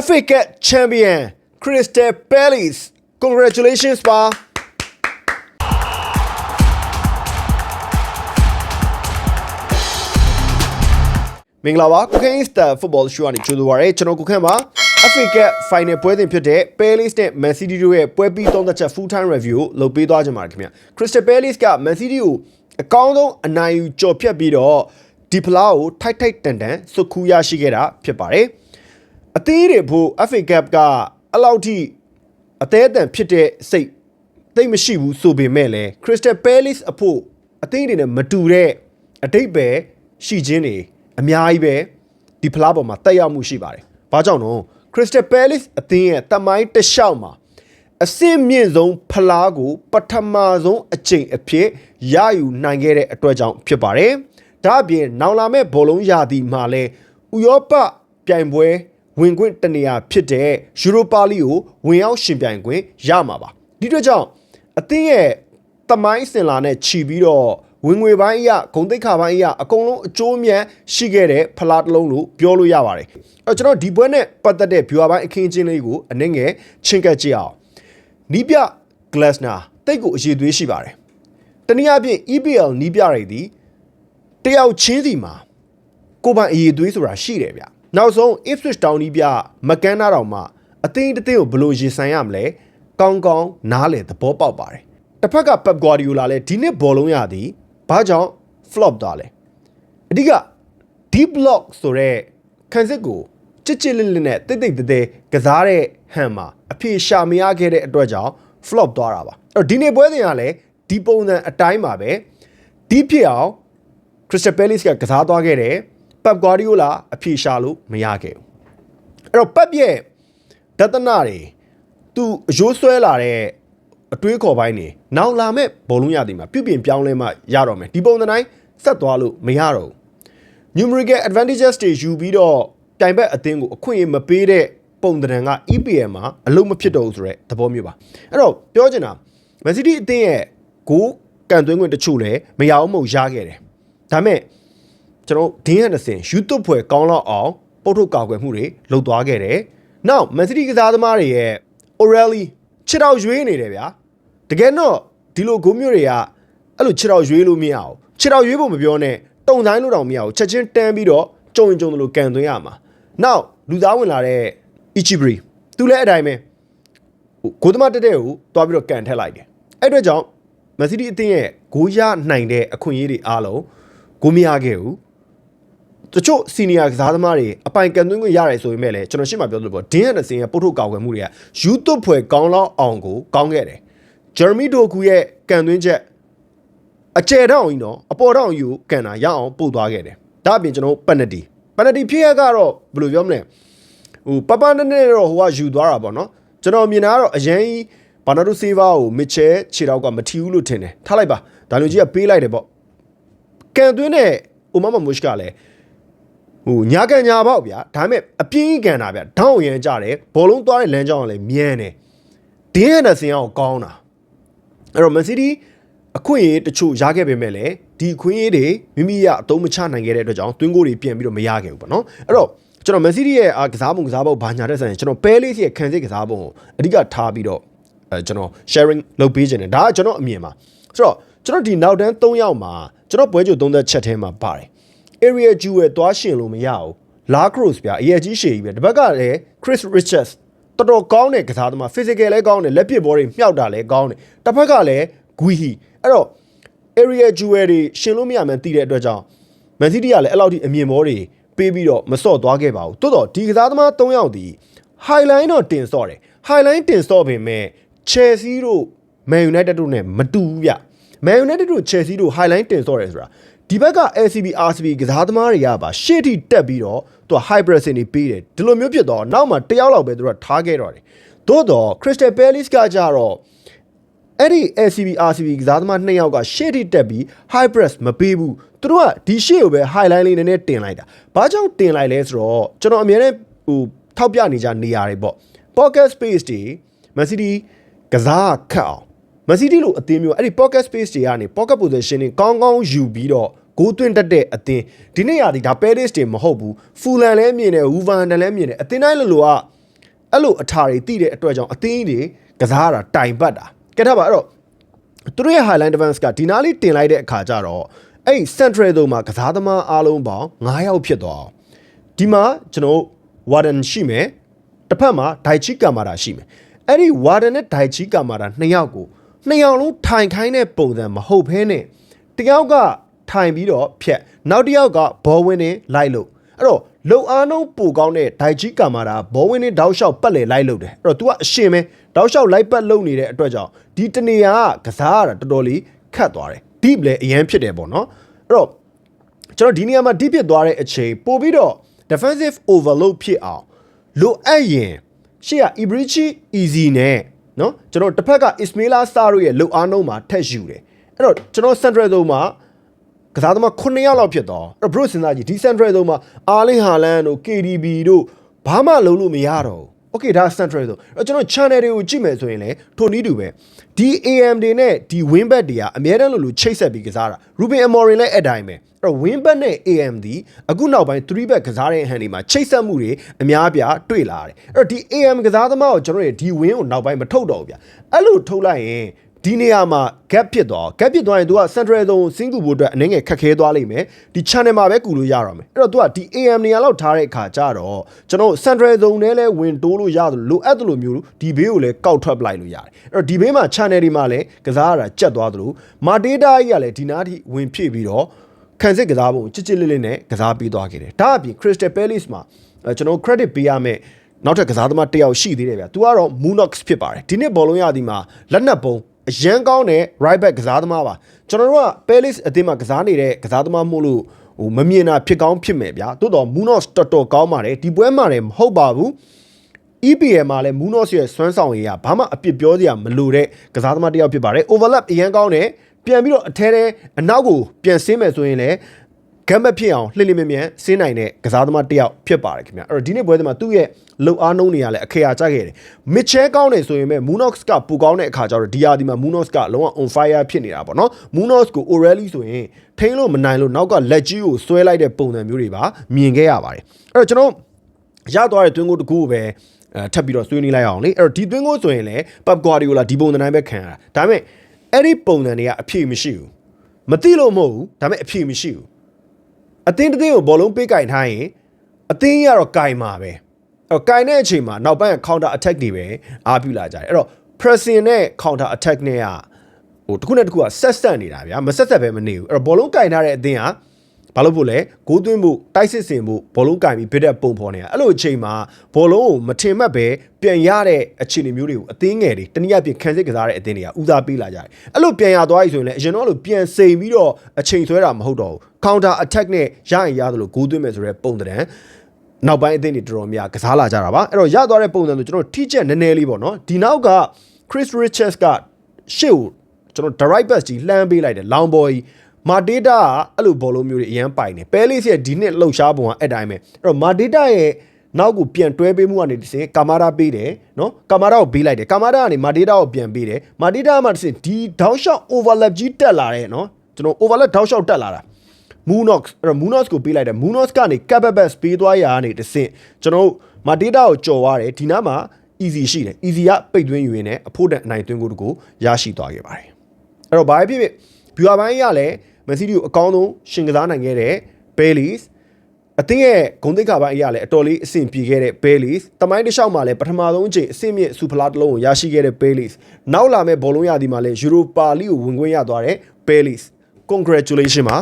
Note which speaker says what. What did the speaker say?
Speaker 1: Africa champion Crystal Palace congratulations ပါမင်္ဂလာပါကိုခင်းစတာဖုတ်ဘောရှူကနေကြိုဆိုပါရစေကျွန်တော်ကိုခန့်ပါ Africa Final ပွဲစဉ်ဖြစ်တဲ့ Palace နဲ့ Man City တို့ရဲ့ပွဲပြီးသုံးသက်ချက် full time review ကိုလုပ်ပေးသွားကြပါမယ်ခင်ဗျ Crystal Palace က Man City ကိုအကောင်းဆုံးအနိုင်ယူကြော်ဖြတ်ပြီးတော့ဒီဖလားကိုထိုက်ထိုက်တန်တန်စုခူးရရှိခဲ့တာဖြစ်ပါတယ် အသီးတွေဖို့ FA Cup ကအလောက်ထိအသေးအတန်ဖြစ်တဲ့စိတ်သိမ့်မရှိဘူးဆိုပေမဲ့လည်း Crystal Palace အဖို့အသင်းတွေနဲ့မတူတဲ့အတိတ်ပဲရှိခြင်းတွေအများကြီးပဲဒီဖလားပေါ်မှာတက်ရောက်မှုရှိပါတယ်။ဘာကြောင့်တော့ Crystal Palace အသင်းရဲ့တမိုင်းတစ်လျှောက်မှာအဆင့်မြင့်ဆုံးဖလားကို ပထမဆုံးအကြိမ်အဖြစ်ရယူနိုင်ခဲ့တဲ့အတွက်ကြောင့်ဖြစ်ပါတယ်။ဒါအပြင် နောင်လာမဲ့ဘောလုံးရာသီမှာလည်းဥရောပပြိုင်ပွဲ ဝင်ခွင့်တနေရာဖြစ်တဲ့ယူရိုပါလိကိုဝင်ရောက်ရှင်ပြိုင်ခွင့်ရမှာပါဒီအတွက်ကြောင့်အသင်းရဲ့တမိုင်းစင်လာနဲ့ခြီးပြီးတော့ဝင်ငွေပိုင်းအရဂုံတိတ်ခါပိုင်းအရအကုန်လုံးအကျိုးအမြတ်ရှိခဲ့တဲ့ဖလားတစ်လုံးလို့ပြောလို့ရပါတယ်အဲတော့ကျွန်တော်ဒီပွဲနဲ့ပတ်သက်တဲ့ viewer ပိုင်းအခင်းချင်းလေးကိုအနည်းငယ်ချင်းကပ်ကြည့်အောင်နီးပြ Glasner တိတ်ကိုအရေးသွေးရှိပါတယ်တနည်းအားဖြင့် EPL နီးပြတွေဒီတယောက်ချင်းစီမှာကိုယ်ပိုင်အရေးသွေးဆိုတာရှိတယ်ဗျ နောက်ဆုံး Ipswich Town နီးပြမကန်နာတော်မှာအသင်းတစ်သင်းကိုဘယ်လိုရင်ဆိုင်ရမလဲကောင်းကောင်းနားလေသဘောပေါက်ပါတယ်တစ်ဖက်က Pep Guardiola လည်းဒီနှစ်ဘောလုံးရသည်ဘာကြောင့် flop သွားလဲအဓိက deep block ဆိုတဲ့ခံစစ်ကိုချစ်ချစ်လစ်လစ်နဲ့တိတ်တိတ်တဲတဲကစားတဲ့ဟန်မှာအဖြေရှာမရခဲ့တဲ့အတွက်ကြောင့် flop သွားတာပါအဲ့တော့ဒီနေ့ပွဲစဉ်ကလည်းဒီပုံစံအတိုင်းပါပဲဒီဖြစ်အောင် Crystal Palace ကကစားသွားခဲ့တယ် ပက်ဂွာဒီယိုလာအဖြေရှာလို့မရခဲ့ဘူးအဲ့တော့ပက်ရဲ့ဒသနာတွေသူအယိုးဆွဲလာတဲ့အတွေးခေါ်ပိုင်းနေနောက်လာမဲ့ဘောလုံးရသည်မှာပြုပြင်ပြောင်းလဲမှရတော့မယ်ဒီပုံစံတိုင်းဆက်သွားလို့မရတော့ဘူး numerical advantages တွေယူပြီးတော့တိုင်ဘက်အသင်းကိုအခွင့်အရေးမပေးတဲ့ပုံသဏ္ဍာန်က EPL မှာအလုံးမဖြစ်တော့ဘူးဆိုတဲ့သဘောမျိုးပါအဲ့တော့ပြောချင်တာ Man City အသင်းရဲ့ဂိုးကန်သွင်းခွင့်တချို့လည်းမရအောင်မဟုတ်ရခဲ့တယ်ဒါပေမဲ့ ကျွန်တော်ဒင်းဟန်ဒဆင် YouTube ဖွဲ့ကောင်းလောက်အောင်ပုတ်ထုတ်ကာကွယ်မှုတွေလုပ်သွားခဲ့တယ်နောက် Man City ကစားသမားတွေရဲ့ O'Reilly ခြေတော်ရွေးနေတယ်ဗျာတကယ်တော့ဒီလိုဂိုးမျိုးတွေကအဲ့လိုခြေတော်ရွေးလို့မရအောင်ခြေတော်ရွေးဖို့မပြောနဲ့တုံတိုင်းလို့တောင်မရအောင်ချက်ချင်းတန်းပြီးတော့ကြုံရင်ကြုံတယ်လို့ကန်သွင်းရမှာနောက်လူသားဝင်လာတဲ့ Ichibri သူလည်းအတိုင်းပဲဟိုဂိုးသမားတက်တဲ့ကိုတွားပြီးတော့ကန်ထက်လိုက်တယ်အဲ့အတွက်ကြောင့်မန်စီးတီးအသင်းရဲ့ဂိုးရနိုင်တဲ့အခွင့်အရေးတွေအားလုံးဂိုးမရခဲ့ဘူး တချို့စီနီယာကစားသမားတွေအပိုင်ကန်သွင်းခွင့်ရတယ်ဆိုပေမဲ့လည်းကျွန်တော်ရှင်းမပြောသလိုပေါ့ဒင်းဟန်ဒဆင်ရဲ့ပုတ်ထုတ်ကောက်ွယ်မှုတွေက YouTube ဖွဲ့ကောင်းလောက်အောင်ကိုကောင်းခဲ့တယ်ဂျာမီဒိုကူရဲ့ကန်သွင်းချက်အကျယ်တောင်ကြီးနော်အပေါ်တောင်ယူကန်တာရအောင်ပို့သွားခဲ့တယ်ဒါအပြင်ကျွန်တော်ပန်နတီပန်နတီဖြစ်ရကတော့ဘယ်လိုပြောမလဲဟိုပပနဲ့နဲ့တော့ဟိုကယူသွားတာပေါ့နော်ကျွန်တော်မြင်တာကတော့အရင်ဘာနာဒိုဆေးဗာကိုမစ်ချဲခြေတော့ကမထီဘူးလို့ထင်တယ်ထားလိုက်ပါဒါလူကြီးကပေးလိုက်တယ်ပေါ့ကန်သွင်းတဲ့အိုမမမွရှ်ကလည်း ဟိုညာကန်ညာပေါ့ဗျာဒါပေမဲ့အပြင်းကန်တာဗျာဒေါင်းရန်ကြတယ်ဘောလုံးသွားတဲ့လမ်းကြောင်းကလည်းမြန်းတယ်ဒင်းဟန်ဒဆင်အောင်ကောင်းတာအဲ့တော့မန်စီးတီးအခွင့်အရေးတချို့ရခဲ့ပေမဲ့လည်းဒီအခွင့်အရေးတွေမိမိရအသုံးမချနိုင်ခဲ့တဲ့အတွက်ကြောင့်တွင်းကိုတွေပြန်ပြီးတော့မရခဲ့ဘူးပေါ့နော်အဲ့တော့ကျွန်တော်မန်စီးတီးရဲ့ကစားပုံကစားပုံဘာညာတဲ့ဆိုင်ကျွန်တော်ပဲလေးစီရဲ့ခံစစ်ကစားပုံကိုအဓိကထားပြီးတော့အဲကျွန်တော် sharing လုပ်ပေးခြင်းတယ်ဒါကကျွန်တော်အမြင်ပါဆိုတော့ကျွန်တော်ဒီနောက်တန်း3ယောက်မှာကျွန်တော်ပွဲကြိုသုံးသက်ချက်ထဲမှာပါတယ် area ကျူရဲ့သွားရှင်လို့မရဘူး la cross ဗျာအရေးကြီးရှည်ကြီးပဲဒီဘက်ကလည်း Chris Richards တော်တော်ကောင်းတဲ့ကစားသမား physical လည်းကောင်းတယ်လက်ပစ်ဘောတွေမြောက်တာလည်းကောင်းတယ်တစ်ဖက်ကလည်း Guihi အဲ့တော့ area jewel တွေရှင်လို့မရမှန်းသိတဲ့အတွက်ကြောင့် Man City ကလည်းအဲ့လောက်ထိအမြင်ဘောတွေပေးပြီးတော့မစော့သွားခဲ့ပါဘူးတိုးတော့ဒီကစားသမား၃ယောက်ဒီ highline တော့တင်စော့တယ် highline တင်စော့ပေမဲ့ Chelsea တို့ Man United တို့ ਨੇ မတူဘူးဗျ Man United တို့ Chelsea တို့ highline တင်စော့တယ်ဆိုတာ ဒီဘက်က LCB RCB ကစားသမားတွေကပါရှေ့ထိတက်ပြီးတော့သူက hybrid စင်တွေပေးတယ်ဒီလိုမျိုးဖြစ်တော့နောက်မှတယောက်လောက်ပဲသူကထားခဲ့တော့တယ်သို့တော့ Crystal Palace ကကြတော့အဲ့ဒီ LCB RCB ကစားသမားနှစ်ယောက်ကရှေ့ထိတက်ပြီး high press မပေးဘူးသူတို့ကဒီရှေ့ကိုပဲ highline လေးနည်းနည်းတင်လိုက်တာဘာကြောင့်တင်လိုက်လဲဆိုတော့ကျွန်တော်အမြဲတမ်းဟိုထောက်ပြနေကြနေရတယ်ပေါ့ pocket space တွေ Man City ကစားခတ်အောင် Man City လို့အသင်းမျိုးအဲ့ဒီ pocket space တွေကနေ pocket position တွေကောင်းကောင်းယူပြီးတော့ဂိုးသွင်းတတ်တဲ့အသင်းဒီနေ့ရာဒီဒါ Paris တွေမဟုတ်ဘူး Fulham လည်းမြင်တယ် Wolverhampton လည်းမြင်တယ်အသင်းတိုင်းလိုလိုကအဲ့လိုအထာတွေတိတဲ့အတွက်ကြောင့်အသင်းကြီးတွေကစားရတာတိုင်ပတ်တာကဲထားပါအဲ့တော့သူတို့ရဲ့ Highline Defense ကဒီနားလေးတင်လိုက်တဲ့အခါကျတော့အဲ့ Central တို့မှာကစားသမားအားလုံးပေါင်း9ယောက်ဖြစ်သွားအောင်ဒီမှာကျွန်တော် Warden ရှိမယ်တစ်ဖက်မှာ Daichi Kamada ရှိမယ်အဲ့ဒီ Warden နဲ့ Daichi Kamada နှစ်ယောက်ကို နှစ်ယောက်လုံးထိုင်ခိုင်းတဲ့ပုံစံမဟုတ်ဘဲနဲ့တယောက်ကထိုင်ပြီးတော့ဖြက်နောက်တစ်ယောက်ကဘောဝင်းနေလိုက်လို့အဲ့တော့လုံအားနှုံးပိုကောင်းတဲ့ဒိုင်ကြီးကာမာတာဘောဝင်းနေတောက်လျှောက်ပတ်လေလိုက်လို့တယ်အဲ့တော့ तू ကအရှင်ပဲတောက်လျှောက်လိုက်ပတ်လုံနေတဲ့အတွက်ကြောင့်ဒီတနေရာကကစားရတာတော်တော်လေးခတ်သွားတယ် deep လည်းအရန်ဖြစ်တယ်ပေါ့နော်အဲ့တော့ကျွန်တော်ဒီနေရာမှာ deep ဖြစ်သွားတဲ့အချိန်ပို့ပြီးတော့ defensive overload ဖြစ်အောင်လိုအပ်ရင်ရှေ့က Ibrichi easy နဲ့ နော်ကျွန်တော်တစ်ဖက်က Ismaila Sarr တို့ရဲ့လုံအားနှုံးမှာထက်ယူတယ်အဲ့တော့ကျွန်တော် central zone မှာကစားသမား9ယောက်လောက်ဖြစ်သွားအဲ့တော့ Bruce စဉ်းစားကြည့်ဒီ Central သုံးမှာအာလင်ဟာလန်တို့ KDB တို့ဘာမှလုံးလို့မရတော့ဘူး Okay ဒါ Central သုံးအဲ့တော့ကျွန်တော် channel တွေကိုကြည့်မယ်ဆိုရင်လည်းထိုနည်းတူပဲဒီ AM တွေနဲ့ဒီ Winback တွေကအများတန်းလို့လို့ချိတ်ဆက်ပြီးကစားတာ Ruben Amorim လည်းအဲ့တိုင်းပဲအဲ့တော့ Winback နဲ့ AM ဒီအခုနောက်ပိုင်း3 back ကစားတဲ့ဟန်တွေမှာချိတ်ဆက်မှုတွေအများအပြားတွေ့လာတယ်အဲ့တော့ဒီ AM ကစားသမားကိုကျွန်တော်တို့ဒီ win ကိုနောက်ပိုင်းမထုတ်တော့ဘူးဗျအဲ့လိုထုတ်လိုက်ရင် ဒီနေရာမှာ gap ဖြစ်သွား gap ဖြစ်သွားရင် तू က central zone စင်းကူဖို့အတွက်အနေငယ်ခက်ခဲသွားလိမ့်မယ်ဒီ channel မှာပဲကူလို့ရတော့မယ်အဲ့တော့ तू ကဒီ AM နေရာလောက်ထားတဲ့အခါကျတော့ကျွန်တော် central zone နဲ့လဲဝင်တိုးလို့ရတယ်လိုအပ်တယ်လို့မျိုးဒီဘေးကိုလည်းကောက်ထွက်ပလိုက်လို့ရတယ်အဲ့တော့ဒီဘေးမှာ channel ဒီမှာလည်းကစားရတာကြက်သွားသလိုမာဒေတာကြီးကလည်းဒီနားထိဝင်ဖြည့်ပြီးတော့ခံစစ်ကစားဖို့ချစ်ချစ်လေးလေးနဲ့ကစားပြီးသွားခဲ့တယ်ဒါအပြင် Crystal Palace မှာအဲကျွန်တော် credit ပေးရမယ်နောက်ထပ်ကစားသမားတစ်ယောက်ရှိသေးတယ်ဗျ။ तू ကတော့ Moonox ဖြစ်ပါတယ်။ဒီနှစ်ဘောလုံးရသည်မှာလက်နက်ပုံ အရန်ကောင်းတဲ့ right back ကစားသမားပါကျွန်တော်တို့က Palace အသင်းမှာကစားနေတဲ့ကစားသမားမို့လို့ဟိုမမြင်တာဖြစ်ကောင်းဖြစ်မယ်ဗျာတိုးတော့ Munoz တော်တော်ကောင်းပါတယ်ဒီပွဲမှာလည်းမဟုတ်ပါဘူး EPL မှာလည်း Munoz ရဲ့စွမ်းဆောင်ရည်ကဘာမှအပြစ်ပြောစရာမလိုတဲ့ကစားသမားတစ်ယောက်ဖြစ်ပါတယ် overlap အရန်ကောင်းတယ်ပြန်ပြီးတော့အထဲထဲအနောက်ကိုပြန်ဆင်းမယ်ဆိုရင်လည်း ဂမ်မက်ဖြစ်အောင်လှိမ့်လိမ့်မြန်မြန်ဆင်းနိုင်တဲ့ကစားသမားတစ်ယောက်ဖြစ်ပါတယ်ခင်ဗျာအဲ့တော့ဒီနေ့ပွဲတွေမှာသူ့ရဲ့လုံအားနှုံးတွေကလည်းအခရာကျခဲ့တယ်မစ်ချဲကောင်းတယ်ဆိုရင်ပဲ Munoz ကပူကောင်းတဲ့အခါကျတော့ဒီယာဒီမှာ Munoz ကလုံးဝ on fire ဖြစ်နေတာပေါ့နော် Munoz ကို Orelli ဆိုရင်ထိန်းလို့မနိုင်လို့နောက်ကလက်ကြီးကိုဆွဲလိုက်တဲ့ပုံစံမျိုးတွေပါမြင်ခဲ့ရပါတယ်အဲ့တော့ကျွန်တော်ရသွားတဲ့တွင်းကိုတကူကိုပဲအဲထပ်ပြီးတော့ဆွေးနွေးလိုက်အောင်လေအဲ့တော့ဒီတွင်းကိုဆိုရင်လည်း Pep Guardiola ဒီပုံစံတိုင်းပဲခံရတာဒါပေမဲ့အဲ့ဒီပုံစံတွေကအဖြေမရှိဘူးမသိလို့မဟုတ်ဘူးဒါပေမဲ့အဖြေမရှိဘူး အသင်းတစ်သင်းကိုဘောလုံးပေးကင်ထားရင်အသင်းကြီးကတော့ကင်မှာပဲအဲ့တော့ကင်တဲ့အချိန်မှာနောက်ပိုင်းက counter attack တွေပဲအားပြုလာကြတယ်အဲ့တော့ pressing နဲ့ counter attack နဲ့ကဟိုတစ်ခုနဲ့တစ်ခုကဆက်ဆက်နေတာဗျာမဆက်ဆက်ပဲမနေဘူးအဲ့တော့ဘောလုံးကင်ထားတဲ့အသင်းကဘာလို့ဖို့လဲဂိုးသွင်းဖို့တိုက်စစ်စင်ဖို့ဘောလုံးကင်ပြီးဘစ်တဲ့ပုံဖော်နေတာအဲ့လိုအချိန်မှာဘောလုံးကိုမထင်မှတ်ပဲပြန်ရတဲ့အခြေအနေမျိုးတွေကိုအသင်းငယ်တွေတနည်းအားဖြင့်ခံစစ်ကစားတဲ့အသင်းတွေကဦးစားပေးလာကြတယ်အဲ့လိုပြန်ရသွားပြီဆိုရင်လည်းအရင်တော့အဲ့လိုပြန်စိန်ပြီးတော့အချိန်ဆွဲတာမဟုတ်တော့ဘူး counter attack နဲ့ရရင်ရတယ်လို့ဂိုးသွင်းမယ်ဆိုတဲ့ပုံသဏ္ဍာန်နောက်ပိုင်းအသင်းတွေတော်တော်များကစားလာကြတာပါအဲ့တော့ရသွားတဲ့ပုံစံဆိုကျွန်တော်ထိချက်နည်းနည်းလေးပေါ့နော်ဒီနောက်က Chris Richards ကရှေ့ကိုကျွန်တော် direct pass ကြီးလှမ်းပေးလိုက်တယ် long ball ကြီးမာဒေတာကအဲ့လိုဘောလုံးမျိုးတွေအရန်ပိုင်တယ်ပဲလေးစီရဲ့ဒီနှစ်လှုပ်ရှားပုံကအဲ့တိုင်းပဲအဲ့တော့မာဒေတာရဲ့နောက်ကိုပြန်တွဲပေးမှုကနေတစ်စင်ကာမာရာပေးတယ်နော်ကာမာရာကိုပေးလိုက်တယ်ကာမာရာကနေမာဒေတာကိုပြန်ပေးတယ်မာဒေတာမှတစ်စင်ဒီတောက်ရှော့ overlap ကြီးတက်လာတယ်နော်ကျွန်တော် overlap တောက်ရှော့တက်လာတာ Moonox အဲ့တော့ Moonox ကိုပေးလိုက်တယ် Moonox ကနေ Capabas ပေးသွားရာကနေတစ်ဆင့်ကျွန်တော်တို့မာဒေတာကိုကြော်သွားတယ်ဒီနားမှာ easy ရှိတယ် easy ကပိတ်သွင်းယူရင်းနဲ့အဖို့တန်အနိုင်သွင်းကိုတကူရရှိသွားခဲ့ပါတယ်အဲ့တော့ဘာဖြစ်ဖြစ် viewer ပိုင်းကလည်း Man City ကိုအကောင်းဆုံးရှင်ကစားနိုင်ခဲ့တဲ့ Baileys အသင်းရဲ့ဂုဏ်သိက္ခာပိုင်းအရာလည်းအတော်လေးအဆင်ပြေခဲ့တဲ့ Baileys တမိုင်းတစ်လျှောက်မှာလည်းပထမဆုံးအချိန်အဆင့်မြင့်စူဖလားတစ်လုံးကိုရရှိခဲ့တဲ့ Baileys နောက်လာမဲ့ဘောလုံးရသည်မှာလည်း Europa League ကိုဝင်ခွင့်ရသွားတဲ့ Baileys congratulation ပါ